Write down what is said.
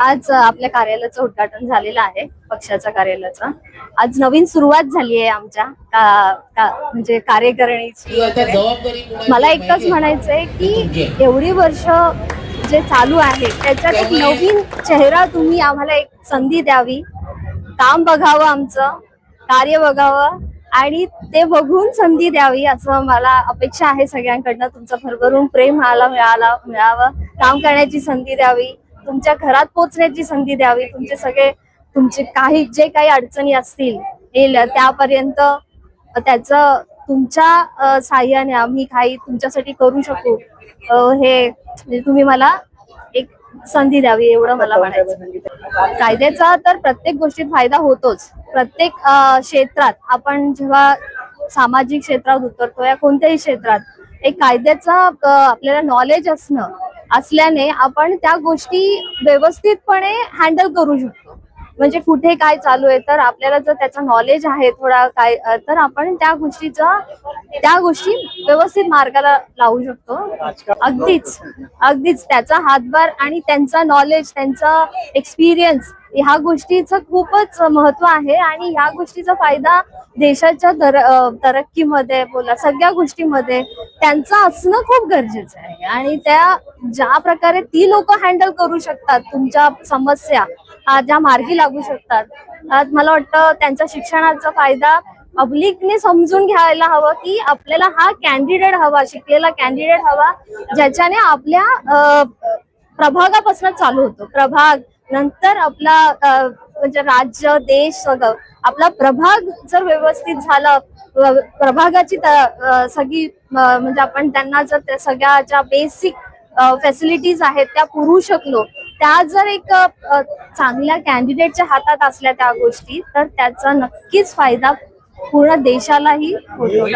आज आपल्या कार्यालयाचं उद्घाटन झालेलं आहे पक्षाच्या कार्यालयाचं. आज नवीन सुरुवात झाली आहे आमच्या का, का म्हणजे कार्यकारिणीची वगैरे. मला एकच म्हणायचंय की एवढी वर्ष जे चालू आहे त्याच्यात एक नवीन चेहरा तुम्ही आम्हाला एक संधी द्यावी. काम बघावं आमचं कार्य बघावं आणि ते बघून संधी द्यावी असं मला अपेक्षा आहे सगळ्यांकडनं. तुमचं भरभरून प्रेम मला मिळाला मिळावं. काम करण्याची संधी द्यावी. तुमच्या घरात पोचण्याची संधी द्यावी तुमचे सगळे तुमचे काही जे काही अडचणी असतील त्यापर्यंत त्याचं तुमच्या साह्याने आम्ही काही तुमच्यासाठी करू शकू. हे म्हणजे तुम्ही मला एक संधी द्यावी एवढं मला म्हणायचं. कायद्याचा तर प्रत्येक गोष्टीत फायदा होतोच. प्रत्येक क्षेत्रात आपण जेव्हा सामाजिक क्षेत्रात उतरतो या कोणत्याही क्षेत्रात एक कायद्याचा आपल्याला नॉलेज असणं असल्याने आपण त्या गोष्टी व्यवस्थितपणे हँडल करू शकतो. म्हणजे कुठे काय चालू आहे तर आपल्याला जर त्याचं नॉलेज आहे थोडा काय तर आपण त्या गोष्टीचा त्या गोष्टी व्यवस्थित मार्गाला लावू शकतो. अगदीच अगदीच त्याचा हातभार आणि त्यांचा नॉलेज त्यांचा एक्सपिरियन्स ह्या गोष्टीचं खूपच महत्त्व आहे आणि ह्या गोष्टीचा फायदा देशाच्या तर तरक्कीमध्ये बोला सगळ्या गोष्टीमध्ये त्यांचं असणं खूप गरजेचं आहे. आणि त्या ज्या प्रकारे ती लोक हँडल करू शकतात तुमच्या समस्या ज्या मार्गी लागू शकतात मला वाटतं त्यांच्या शिक्षणाचा फायदा पब्लिकने समजून घ्यायला हवं की आपल्याला हा कॅन्डिडेट हवा शिकलेला कॅन्डिडेट हवा ज्याच्याने आपल्या प्रभागापासून चालू होतो. प्रभाग नंतर आपला म्हणजे राज्य देश सगळं आपला प्रभाग जर व्यवस्थित झाला प्रभागाची सगळी म्हणजे आपण त्यांना जर त्या सगळ्या ज्या बेसिक फॅसिलिटीज आहेत त्या पुरू शकलो त्या जर एक चांगल्या कॅन्डिडेटच्या हातात असल्या त्या गोष्टी तर त्याचा नक्कीच फायदा पूर्ण देशालाही होतो.